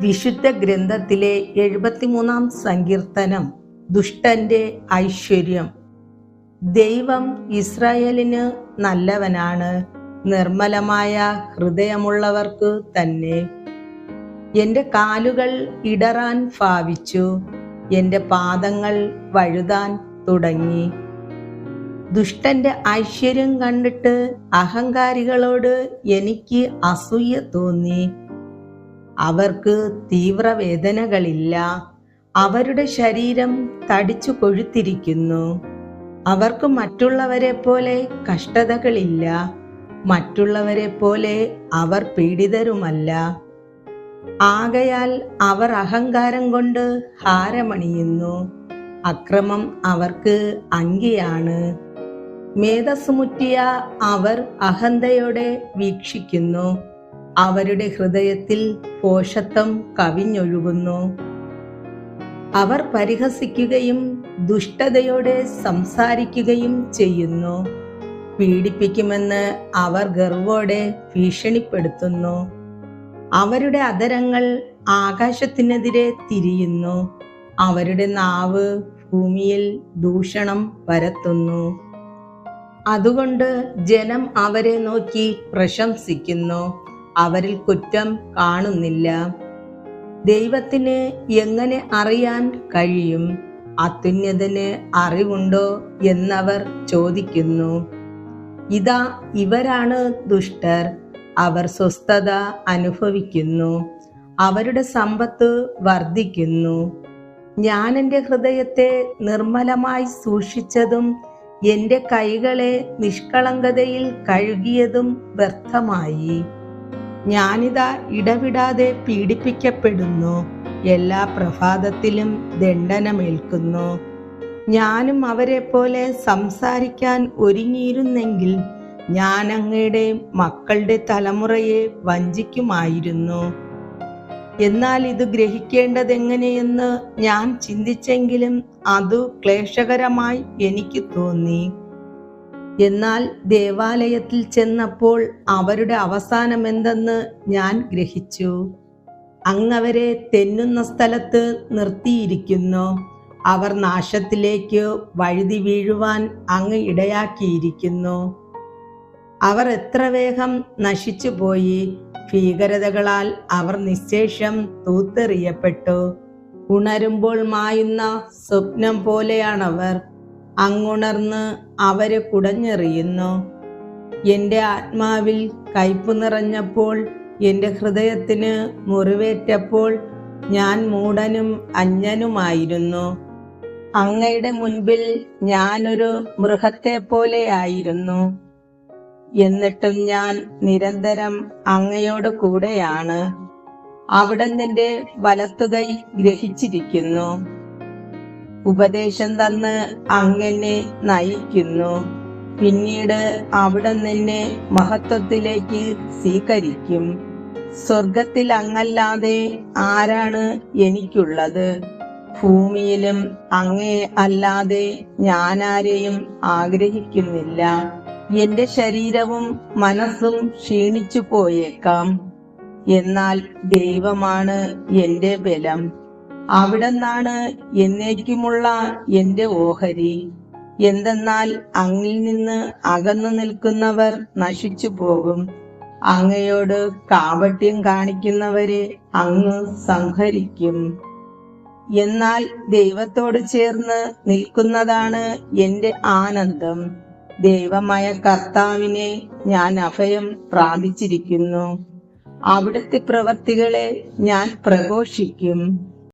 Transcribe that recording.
വിശുദ്ധ ഗ്രന്ഥത്തിലെ എഴുപത്തിമൂന്നാം സങ്കീർത്തനം ദുഷ്ടന്റെ ഐശ്വര്യം. ദൈവം ഇസ്രായേലിന് നല്ലവനാണ് നിർമ്മലമായ ഹൃദയമുള്ളവർക്ക് തന്നെ. എന്റെ കാലുകൾ ഇടറാൻ ഭാവിച്ചു എന്റെ പാദങ്ങൾ വഴുതാൻ തുടങ്ങി. ദുഷ്ടന്റെ ഐശ്വര്യം കണ്ടിട്ട് അഹങ്കാരികളോട് എനിക്ക് അസൂയ തോന്നി. അവർക്ക് തീവ്രവേദനകളില്ല. അവരുടെ ശരീരം തടിച്ചു കൊഴുത്തിരിക്കുന്നു. അവർക്ക് മറ്റുള്ളവരെ പോലെ കഷ്ടതകളില്ല. മറ്റുള്ളവരെ പോലെ അവർ പീഡിതരുമല്ല. ആകയാൽ അവർ അഹങ്കാരം കൊണ്ട് ഹാരമണിയുന്നു. അക്രമം അവർക്ക് അങ്കിയാണ്. മേധസ്സുമുറ്റിയ അവർ അഹന്തയോടെ വീക്ഷിക്കുന്നു. അവരുടെ ഹൃദയത്തിൽ പോഷത്വം കവിഞ്ഞൊഴുകുന്നു. അവർ പരിഹസിക്കുകയും ദുഷ്ടതയോടെ സംസാരിക്കുകയും ചെയ്യുന്നു. പീഡിപ്പിക്കുമെന്ന് അവർ ഗർവോടെ ഭീഷണിപ്പെടുത്തുന്നു. അവരുടെ അതരങ്ങൾ ആകാശത്തിനെതിരെ തിരിയുന്നു. അവരുടെ നാവ് ഭൂമിയിൽ ദൂഷണം പരത്തുന്നു. അതുകൊണ്ട് ജനം അവരെ നോക്കി പ്രശംസിക്കുന്നു. അവരിൽ കുറ്റം കാണുന്നില്ല. ദൈവത്തിന് എങ്ങനെ അറിയാൻ കഴിയും? അത്യുന്നതന് അറിവുണ്ടോ എന്നവർ ചോദിക്കുന്നു. ഇതാ ഇവരാണ് ദുഷ്ടർ. അവർ സ്വസ്ഥത അനുഭവിക്കുന്നു. അവരുടെ സമ്പത്ത് വർദ്ധിക്കുന്നു. ഞാൻ എന്റെ ഹൃദയത്തെ നിർമ്മലമായി സൂക്ഷിച്ചതും എന്റെ കൈകളെ നിഷ്കളങ്കതയിൽ കഴുകിയതും വ്യർത്ഥമായി. ഞാനിതാ ഇടവിടാതെ പീഡിപ്പിക്കപ്പെടുന്നു. എല്ലാ പ്രഭാതത്തിലും ദണ്ഡനമേൽക്കുന്നു. ഞാനും അവരെ പോലെ സംസാരിക്കാൻ ഒരുങ്ങിയിരുന്നെങ്കിൽ ഞാൻ അങ്ങയുടെ മക്കളുടെ തലമുറയെ വഞ്ചിക്കുമായിരുന്നു. എന്നാൽ ഇത് ഗ്രഹിക്കേണ്ടതെങ്ങനെയെന്ന് ഞാൻ ചിന്തിച്ചെങ്കിലും അത് ക്ലേശകരമായി എനിക്ക് തോന്നി. എന്നാൽ ദേവാലയത്തിൽ ചെന്നപ്പോൾ അവരുടെ അവസാനം എന്തെന്ന് ഞാൻ ഗ്രഹിച്ചു. അങ്ങവരെ തെന്നുന്ന സ്ഥലത്ത് നിർത്തിയിരിക്കുന്നു. അവർ നാശത്തിലേക്ക് വഴുതി വീഴുവാൻ അങ്ങ് ഇടയാക്കിയിരിക്കുന്നു. അവർ എത്ര വേഗം നശിച്ചു പോയി. ഭീകരതകളാൽ അവർ നിശേഷം തൂത്തെറിയപ്പെട്ടു. ഉണരുമ്പോൾ മായുന്ന സ്വപ്നം പോലെയാണവർ. അങ്ങുണർന്ന് അവരെ കുടഞ്ഞെറിയുന്നു. എന്റെ ആത്മാവിൽ കയ്പ് നിറഞ്ഞപ്പോൾ എന്റെ ഹൃദയത്തിന് മുറിവേറ്റപ്പോൾ ഞാൻ മൂടനും അഞ്ഞനുമായിരുന്നു അങ്ങയുടെ മുൻപിൽ ഞാനൊരു മൃഗത്തെ പോലെയായിരുന്നു എന്നിട്ടും ഞാൻ നിരന്തരം അങ്ങയോട് കൂടെയാണ്. അവിടെ നിന്റെ വലത്തുകൈ ഗ്രഹിച്ചിരിക്കുന്നു. ഉപദേശം തന്ന് അങ്ങനെ നയിക്കുന്നു. പിന്നീട് അവിടെ നിന്നെ മഹത്വത്തിലേക്ക് സ്വീകരിക്കും. സ്വർഗത്തിൽ അങ്ങല്ലാതെ ആരാണ് എനിക്കുള്ളത്? ഭൂമിയിലും അങ്ങേ അല്ലാതെ ഞാനാരെയും ആഗ്രഹിക്കുന്നില്ല. എന്റെ ശരീരവും മനസ്സും ക്ഷീണിച്ചു പോയേക്കാം. എന്നാൽ ദൈവമാണ് എന്റെ ബലം. അവിടെന്നാണ് എന്നേക്കുമുള്ള എന്റെ ഓഹരി. എന്തെന്നാൽ അങ്ങിൽ നിന്ന് അകന്നു നിൽക്കുന്നവർ നശിച്ചു പോകും. അങ്ങയോട് കാവട്യം കാണിക്കുന്നവരെ അങ്ങ് സംഹരിക്കും. എന്നാൽ ദൈവത്തോട് ചേർന്ന് നിൽക്കുന്നതാണ് എന്റെ ആനന്ദം. ദൈവമായ കർത്താവിനെ ഞാൻ അഭയം പ്രാപിച്ചിരിക്കുന്നു. അവിടുത്തെ പ്രവർത്തികളെ ഞാൻ പ്രഘോഷിക്കും.